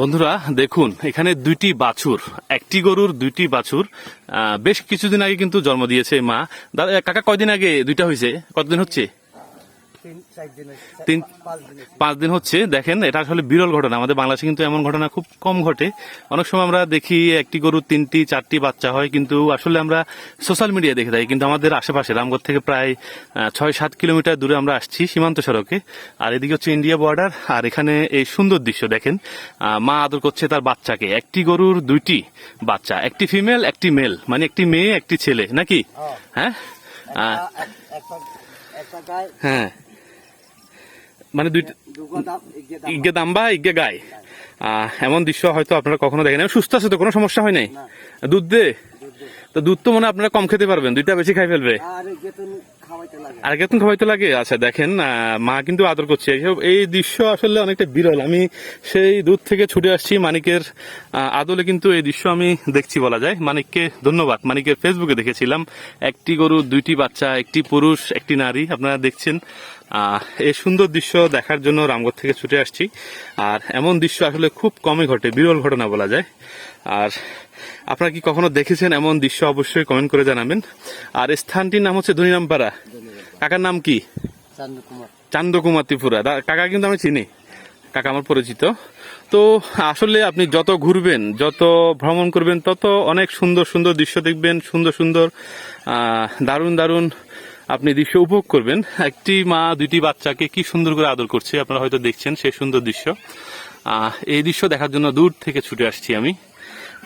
বন্ধুরা, দেখুন, এখানে দুইটি বাছুর, একটি গরুর দুইটি বাছুর বেশ কিছুদিন আগে কিন্তু জন্ম দিয়েছে মা। দাদা, কাকা কয়দিন আগে দুইটা হয়েছে? কতদিন হচ্ছে? তিন পাঁচ দিন হচ্ছে দেখেন এটা আসলে বিরল ঘটনা। আমাদের বাংলাদেশে কিন্তু এমন ঘটনা খুব কম ঘটে। অনেক সময় আমরা দেখি একটি গরুর তিনটি চারটি বাচ্চা হয় কিন্তু আসলে আমরা সোশ্যাল মিডিয়া দেখে থাকি। কিন্তু আমাদের আশেপাশে রামগড় থেকে প্রায় ছয় সাত কিলোমিটার দূরে আমরা আসছি সীমান্ত সড়কে। আর এদিকে হচ্ছে ইন্ডিয়া বর্ডার আর এখানে এই সুন্দর দৃশ্য দেখেন মা আদর করছে তার বাচ্চাকে। একটি গরুর দুইটি বাচ্চা একটি ফিমেল একটি মেল মানে একটি মেয়ে একটি ছেলে নাকি? হ্যাঁ। হ্যাঁ। মানে দুইটা ইগে দাম্বা, ইগে গায় এমন দৃশ্য হয়তো আপনারা কখনো দেখেন। সুস্থ আছে তো, কোনো সমস্যা হয় নাই? দুধ দে। তো দুধ তো মনে হয় আপনারা কম খেতে পারবেন দুইটা বেশি খাই ফেলবে। আর গেতন খাওয়াইতে লাগে। কেতন খাওয়াইতে লাগে? আচ্ছা দেখেন মা কিন্তু আদর করছে। এইসব এই দৃশ্য আসলে অনেকটা বিরল। আমি সেই দূর থেকে ছুটে আসছি মানিকের আদলে কিন্তু এই দৃশ্য আমি দেখছি বলা যায়। মানিককে ধন্যবাদ। মানিকের ফেসবুকে দেখেছিলাম একটি গরু দুইটি বাচ্চা একটি পুরুষ একটি নারী। আপনারা দেখছেন আহ, এই সুন্দর দৃশ্য দেখার জন্য রামগড় থেকে ছুটে আসছি। আর এমন দৃশ্য আসলে খুব কমই ঘটে বিরল ঘটনা বলা যায়। আর আপনারা কি কখনো দেখেছেন এমন দৃশ্য? অবশ্যই অবশ্যই কমেন্ট করে জানাবেন। আর স্থানটির নাম হচ্ছে ধনিরামপাড়া। কাকার নাম কি? চান্দ কুমার চান্দকুমার ত্রিপুরা। কাকা কিন্তু আমি চিনি। কাকা আমার পরিচিত। তো আসলে আপনি যত ঘুরবেন যত ভ্রমণ করবেন তত অনেক সুন্দর সুন্দর দৃশ্য দেখবেন সুন্দর সুন্দর দারুণ দারুণ আপনি দৃশ্য উপভোগ করবেন। একটি মা দুইটি বাচ্চাকে কি সুন্দর করে আদর করছে আপনারা হয়তো দেখছেন সেই সুন্দর দৃশ্য। এই দৃশ্য দেখার জন্য দূর থেকে ছুটে আসছি আমি।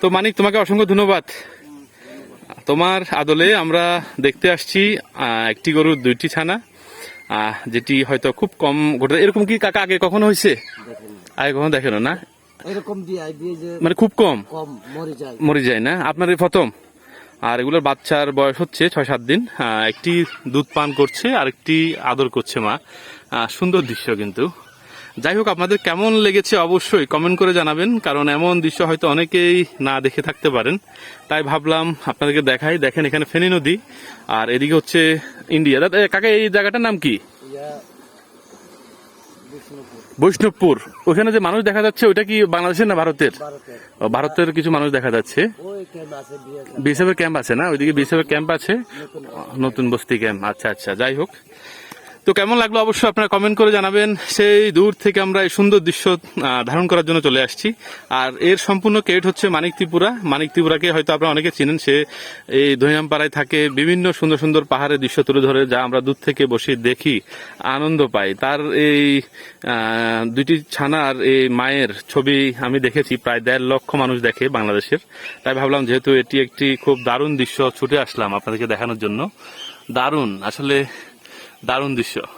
তো মানিক তোমাকে অসংখ্য ধন্যবাদ। তোমার আদলে আমরা দেখতে আসছি একটি গরুর দুইটি ছানা যেটি হয়তো খুব কম ঘটে এরকম কি কাকা আগে কখনো হয়েছে? আগে কখনো দেখেনো না? এরকম মানে খুব কম? কম মরে যায়। না? আপনার এই প্রথম? আর এগুলোর বাচ্চার বয়স হচ্ছে ছয় সাত দিন একটি দুধ পান করছে আর একটি আদর করছে মা। সুন্দর দৃশ্য কিন্তু। যাই হোক আপনাদের কেমন লেগেছে অবশ্যই কমেন্ট করে জানাবেন কারণ এমন দৃশ্য হয়তো অনেকেই না দেখে থাকতে পারেন। তাই ভাবলাম আপনাদেরকে দেখাই। দেখেন এখানে ফেনী নদী আর এদিকে হচ্ছে ইন্ডিয়া। দাদা কাকা এই জায়গাটার নাম কি? বৈষ্ণবপুর। ওখানে যে মানুষ দেখা যাচ্ছে ওইটা কি বাংলাদেশের না ভারতের? ভারতের। কিছু মানুষ দেখা যাচ্ছে। ক্যাম্প আছে ক্যাম্প আছে না? ওইদিকে বিএসএফের ক্যাম্প আছে? নতুন বস্তি ক্যাম্প আচ্ছা আচ্ছা যাই হোক। তো কেমন লাগল অবশ্যই আপনারা কমেন্ট করে জানাবেন। সেই দূর থেকে আমরা এই সুন্দর দৃশ্য ধারণ করার জন্য চলে আসছি। আর এর সম্পূর্ণ ক্রেডিট হচ্ছে মানিক ত্রিপুরা। মানিক ত্রিপুরাকে হয়তো আপনারা অনেকে চিনেন, সে এই দহিরামপাড়ায় থাকে, বিভিন্ন সুন্দর সুন্দর পাহাড়ের দৃশ্য তুলে ধরে, যা আমরা দূর থেকে বসে দেখি, আনন্দ পাই। তার এই দুইটি ছানার এই মায়ের ছবি আমি দেখেছি, প্রায় দেড় লক্ষ মানুষ দেখে বাংলাদেশের। তাই ভাবলাম, যেহেতু এটি একটি খুব দারুণ দৃশ্য, ছুটে আসলাম আপনাদেরকে দেখানোর জন্য। দারুণ। আসলে দারুণ দৃশ্য।